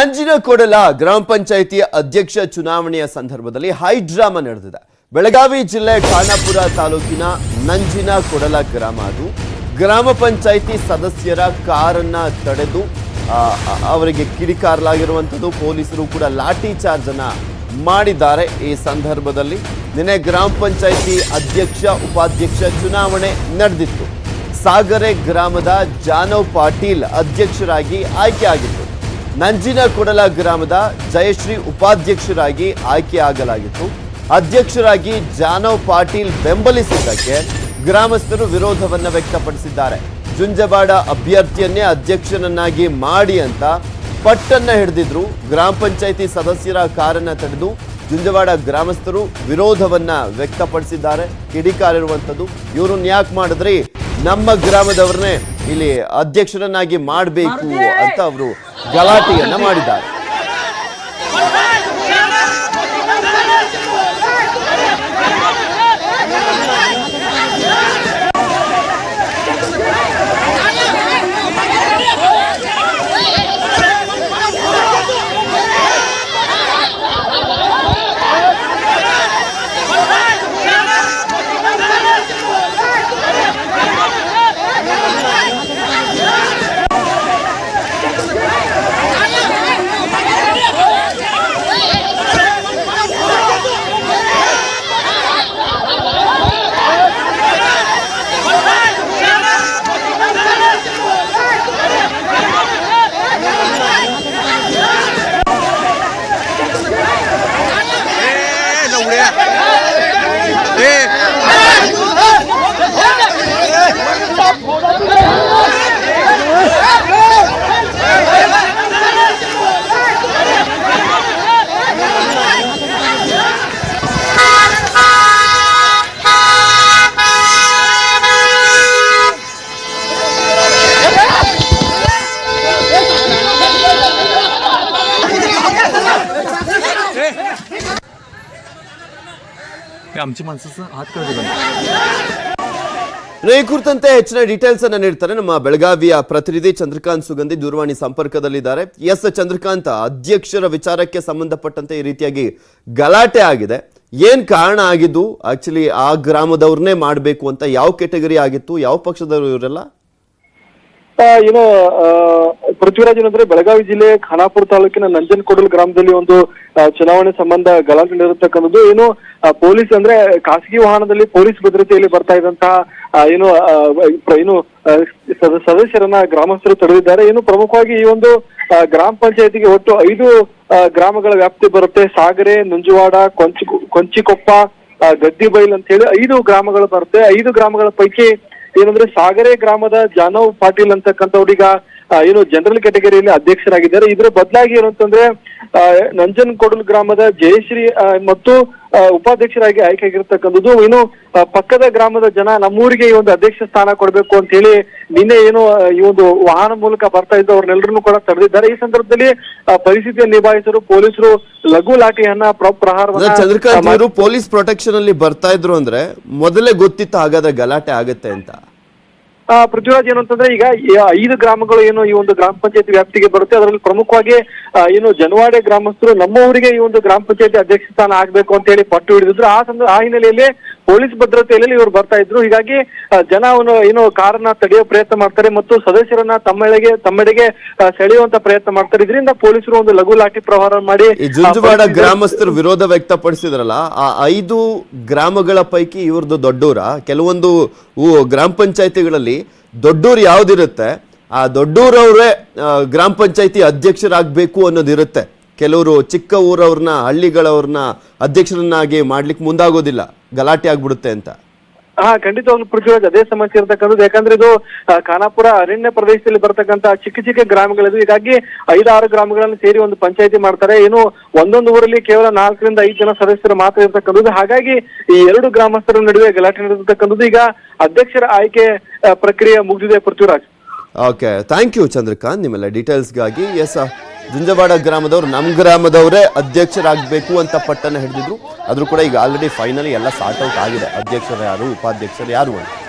ನಂಜಿನಕೊಡಲ ಗ್ರಾಮ ಪಂಚಾಯಿತಿ ಅಧ್ಯಕ್ಷ ಚುನಾವಣೆಯ ಸಂದರ್ಭದಲ್ಲಿ ಹೈಡ್ರಾಮಾ ನಡೆದಿದೆ. ಬೆಳಗಾವಿ ಜಿಲ್ಲೆ ಖಾನಾಪುರ ತಾಲೂಕಿನ ನಂಜಿನ ಕೊಡಲ ಗ್ರಾಮ ಅದು. ಗ್ರಾಮ ಪಂಚಾಯಿತಿ ಸದಸ್ಯರ ಕಾರನ್ನ ತಡೆದು ಅವರಿಗೆ ಕಿಡಿಕಾರಲಾಗಿರುವಂಥದ್ದು ಪೊಲೀಸರು ಕೂಡ ಲಾಠಿ ಚಾರ್ಜ್ ಅನ್ನ ಮಾಡಿದ್ದಾರೆ ಈ ಸಂದರ್ಭದಲ್ಲಿ. ನಿನ್ನೆ ಗ್ರಾಮ ಪಂಚಾಯಿತಿ ಅಧ್ಯಕ್ಷ, ಉಪಾಧ್ಯಕ್ಷ ಚುನಾವಣೆ ನಡೆದಿತ್ತು. ಸಾಗರೆ ಗ್ರಾಮದ ಜಾನವ್ ಪಾಟೀಲ್ ಅಧ್ಯಕ್ಷರಾಗಿ ಆಯ್ಕೆಯಾಗಿತ್ತು ನಂಜಿನ ಕೊಡಲ ಗ್ರಾಮದ ಜಯಶ್ರೀ ಉಪಾಧ್ಯಕ್ಷರಾಗಿ ಆಯ್ಕೆಯಾಗಲಾಗಿತ್ತು. ಅಧ್ಯಕ್ಷರಾಗಿ ಜಾನವ್ ಪಾಟೀಲ್ ಬೆಂಬಲಿಸಿದ್ದಕ್ಕೆ ಗ್ರಾಮಸ್ಥರು ವಿರೋಧವನ್ನ ವ್ಯಕ್ತಪಡಿಸಿದ್ದಾರೆ. ಜುಂಜವಾಡ ಅಭ್ಯರ್ಥಿಯನ್ನೇ ಅಧ್ಯಕ್ಷನನ್ನಾಗಿ ಮಾಡಿ ಅಂತ ಪಟ್ಟನ್ನ ಹಿಡಿದಿದ್ರು. ಗ್ರಾಮ ಪಂಚಾಯಿತಿ ಸದಸ್ಯರ ಕಾರನ್ನ ತಡೆದು ಜುಂಜವಾಡ ಗ್ರಾಮಸ್ಥರು ವಿರೋಧವನ್ನ ವ್ಯಕ್ತಪಡಿಸಿದ್ದಾರೆ. ಕಿಡಿಕಾರಿರುವಂಥದ್ದು ಇವ್ರನ್ನ ಯಾಕೆ ಮಾಡಿದ್ರಿ? ನಮ್ಮ ಗ್ರಾಮದವ್ರನ್ನೇ ಇಲ್ಲಿ ಅಧ್ಯಕ್ಷರನ್ನಾಗಿ ಮಾಡಬೇಕು ಅಂತ ಅವರು ಗಲಾಟೆಯನ್ನ ಮಾಡಿದ್ದಾರೆ. ಅದಕ್ಕೆ ಆಮची ಹೆಚ್ಚಿನ ಡೀಟೇಲ್ಸ್ ಅನ್ನ ನೀಡ್ತಾರೆ ನಮ್ಮ ಬೆಳಗಾವಿಯ ಪ್ರತಿನಿಧಿ ಚಂದ್ರಕಾಂತ್ ಸುಗಂಧಿ ದೂರವಾಣಿ ಸಂಪರ್ಕದಲ್ಲಿದ್ದಾರೆ. ಎಸ್ ಚಂದ್ರಕಾಂತ್, ಅಧ್ಯಕ್ಷರ ವಿಚಾರಕ್ಕೆ ಸಂಬಂಧಪಟ್ಟಂತೆ ಈ ರೀತಿಯಾಗಿ ಗಲಾಟೆ ಆಗಿದೆ. ಏನ್ ಕಾರಣ ಆಗಿದ್ದು? ಆಕ್ಚುಲಿ ಆ ಗ್ರಾಮದವ್ರನ್ನೇ ಮಾಡಬೇಕು ಅಂತ ಯಾವ ಕೆಟಗರಿ ಆಗಿತ್ತು? ಯಾವ ಪಕ್ಷದವರು ಇವರೆಲ್ಲ? ಏನು ಪೃಥ್ವಿರಾಜ್ ಏನಂದ್ರೆ ಬೆಳಗಾವಿ ಜಿಲ್ಲೆ ಖಾನಾಪುರ ತಾಲೂಕಿನ ನಂಜನಕೊಡಲ್ ಗ್ರಾಮದಲ್ಲಿ ಒಂದು ಚುನಾವಣೆ ಸಂಬಂಧ ಗಲಾಟೆ ನಡೆದಿರ್ತಕ್ಕಂಥದ್ದು. ಏನು ಪೊಲೀಸ್ ಅಂದ್ರೆ ಖಾಸಗಿ ವಾಹನದಲ್ಲಿ ಪೊಲೀಸ್ ಭದ್ರತೆಯಲ್ಲಿ ಬರ್ತಾ ಇದ್ದಂತಹ ಏನು ಏನು ಸದಸ್ಯರನ್ನ ಗ್ರಾಮಸ್ಥರು ತಡೆದಿದ್ದಾರೆ ಏನು, ಪ್ರಮುಖವಾಗಿ ಈ ಒಂದು ಗ್ರಾಮ ಪಂಚಾಯತಿಗೆ ಒಟ್ಟು ಐದು ಗ್ರಾಮಗಳ ವ್ಯಾಪ್ತಿ ಬರುತ್ತೆ. ಸಾಗರೆ, ನಂಜುವಾಡ, ಕೊಂಚಿ, ಕೊಂಚಿಕೊಪ್ಪ ಗದ್ದಿಬೈಲ್ ಅಂತ ಹೇಳಿ ಐದು ಗ್ರಾಮಗಳು ಬರುತ್ತೆ. ಐದು ಗ್ರಾಮಗಳ ಪೈಕಿ ಏನಂದ್ರೆ ಸಾಗರೆ ಗ್ರಾಮದ ಜಾನವ್ ಪಾಟೀಲ್ ಅಂತಕ್ಕಂಥವ್ರೀಗ ಏನು ಜನರಲ್ ಕ್ಯಾಟಗರಿಯಲ್ಲಿ ಅಧ್ಯಕ್ಷರಾಗಿದ್ದಾರೆ. ಇದರ ಬದಲಾಗಿ ಏನು ಅಂತಂದ್ರೆ ನಂಜನಕೊಡಲ್ ಗ್ರಾಮದ ಜಯಶ್ರೀ ಮತ್ತು ಉಪಾಧ್ಯಕ್ಷರಾಗಿ ಆಯ್ಕೆಯಾಗಿರ್ತಕ್ಕಂಥದ್ದು. ಆ, ಪಕ್ಕದ ಗ್ರಾಮದ ಜನ ನಮ್ಮೂರಿಗೆ ಈ ಒಂದು ಅಧ್ಯಕ್ಷ ಸ್ಥಾನ ಕೊಡಬೇಕು ಅಂತ ಹೇಳಿ ನಿನ್ನೆ ಏನು ಈ ಒಂದು ವಾಹನ ಮೂಲಕ ಬರ್ತಾ ಇದ್ದು ಅವ್ರನ್ನೆಲ್ಲರನ್ನು ಕೂಡ ತಡೆದಿದ್ದಾರೆ. ಈ ಸಂದರ್ಭದಲ್ಲಿ ಪರಿಸ್ಥಿತಿಯನ್ನು ನಿಭಾಯಿಸಲು ಪೊಲೀಸರು ಲಘು ಲಾಠಿಯನ್ನ ಪ್ರ- ಅಂದ್ರೆ ಪ್ರಹಾರವನ್ನ ಚಂದ್ರಕಾಂತ್ ಪೊಲೀಸ್ ಪ್ರೊಟೆಕ್ಷನ್ ಅಲ್ಲಿ ಬರ್ತಾ ಇದ್ರು ಅಂದ್ರೆ ಮೊದಲೇ ಗೊತ್ತಿತ್ತು ಹಾಗಾದ್ರೆ ಗಲಾಟೆ ಆಗತ್ತೆ ಅಂತ. ಪೃಥ್ವಿರಾಜ್ ಏನು ಅಂತಂದ್ರೆ ಈಗ ಐದು ಗ್ರಾಮಗಳು ಏನು ಈ ಒಂದು ಗ್ರಾಮ ಪಂಚಾಯತಿ ವ್ಯಾಪ್ತಿಗೆ ಬರುತ್ತೆ ಅದರಲ್ಲಿ ಪ್ರಮುಖವಾಗಿ ಏನು ಜನವಾಡೆ ಗ್ರಾಮಸ್ಥರು ನಮ್ಮ ಊರಿಗೆ ಈ ಒಂದು ಗ್ರಾಮ ಪಂಚಾಯತಿ ಅಧ್ಯಕ್ಷ ಸ್ಥಾನ ಆಗ್ಬೇಕು ಅಂತ ಹೇಳಿ ಪಟ್ಟು ಹಿಡಿದಿದ್ರು. ಆ ಸಂದ ಆ ಹಿನ್ನೆಲೆಯಲ್ಲಿ ಪೊಲೀಸ್ ಭದ್ರತೆಯಲ್ಲಿ ಇವರು ಬರ್ತಾ ಇದ್ರು. ಹೀಗಾಗಿ ಜನ ಅವನು ಏನು ಕಾರನ್ನ ತಡೆಯೋ ಪ್ರಯತ್ನ ಮಾಡ್ತಾರೆ ಮತ್ತು ಸದಸ್ಯರನ್ನ ತಮ್ಮೆಡೆಗೆ ತಮ್ಮೆಡೆಗೆ ಸೆಳೆಯುವಂತ ಪ್ರಯತ್ನ ಮಾಡ್ತಾರೆ. ಇದರಿಂದ ಪೊಲೀಸರು ಒಂದು ಲಘು ಲಾಠಿ ಪ್ರಹಾರ ಮಾಡಿ ಜುಂಜುವಾಡ ಗ್ರಾಮಸ್ಥರು ವಿರೋಧ ವ್ಯಕ್ತಪಡಿಸಿದ್ರಲ್ಲ ಆ ಐದು ಗ್ರಾಮಗಳ ಪೈಕಿ ಇವ್ರದ್ದು ದೊಡ್ಡೂರ. ಕೆಲವೊಂದು ಗ್ರಾಮ ಪಂಚಾಯತಿಗಳಲ್ಲಿ ದೊಡ್ಡೂರು ಯಾವುದಿರುತ್ತೆ, ಆ ದೊಡ್ಡೂರವರೇ ಗ್ರಾಮ ಪಂಚಾಯತಿ ಅಧ್ಯಕ್ಷರಾಗಬೇಕು ಅನ್ನೋದಿರುತ್ತೆ ಕೆಲವರು ಚಿಕ್ಕ ಊರವ್ರನ್ನ, ಹಳ್ಳಿಗಳವ್ರನ್ನ ಅಧ್ಯಕ್ಷರನ್ನಾಗಿ ಮಾಡ್ಲಿಕ್ಕೆ ಮುಂದಾಗೋದಿಲ್ಲ. ಗಲಾಟೆ ಆಗ್ಬಿಡುತ್ತೆ ಅಂತ. ಹಾ ಖಂಡಿತವಾಗ್ಲೂ ಪೃಥ್ವಿರಾಜ್ ಅದೇ ಸಮಸ್ಯೆ ಇರತಕ್ಕಂಥದ್ದು. ಯಾಕಂದ್ರೆ ಇದು ಖಾನಾಪುರ ಅರಣ್ಯ ಪ್ರದೇಶದಲ್ಲಿ ಬರ್ತಕ್ಕಂತ ಚಿಕ್ಕ ಚಿಕ್ಕ ಗ್ರಾಮಗಳಿದು ಹೀಗಾಗಿ ಐದಾರು ಗ್ರಾಮಗಳನ್ನು ಸೇರಿ ಒಂದು ಪಂಚಾಯತಿ ಮಾಡ್ತಾರೆ. ಏನು ಒಂದೊಂದು ಊರಲ್ಲಿ ಕೇವಲ ನಾಲ್ಕರಿಂದ ಐದು ಜನ ಸದಸ್ಯರು ಮಾತ್ರ ಇರ್ತಕ್ಕಂಥದ್ದು. ಹಾಗಾಗಿ ಈ ಎರಡು ಗ್ರಾಮಸ್ಥರ ನಡುವೆ ಗಲಾಟೆ ನಡೆದಿರ್ತಕ್ಕಂಥದ್ದು. ಈಗ ಅಧ್ಯಕ್ಷರ ಆಯ್ಕೆ ಪ್ರಕ್ರಿಯೆ ಮುಗಿದಿದೆ Prithviraj. Okay thank you Chandrakant ನಿಮ್ಮೆಲ್ಲ ಡೀಟೇಲ್ಸ್ಗಾಗಿ ಎಸ್ ಜುಂಜವಾಡ ಗ್ರಾಮದವರು ನಮ್ಮ ಗ್ರಾಮದವರೇ ಅಧ್ಯಕ್ಷರಾಗಬೇಕು ಅಂತ ಪಟ್ಟನ್ನ ಹಿಡಿದಿದ್ರು. ಆದರೂ ಕೂಡ ಈಗ ಆಲ್ರೆಡಿ ಫೈನಲಿ ಎಲ್ಲ ಸಾರ್ಟ್ ಔಟ್ ಆಗಿದೆ. ಅಧ್ಯಕ್ಷರು ಯಾರು, ಉಪಾಧ್ಯಕ್ಷರು ಯಾರು ಅಂತ.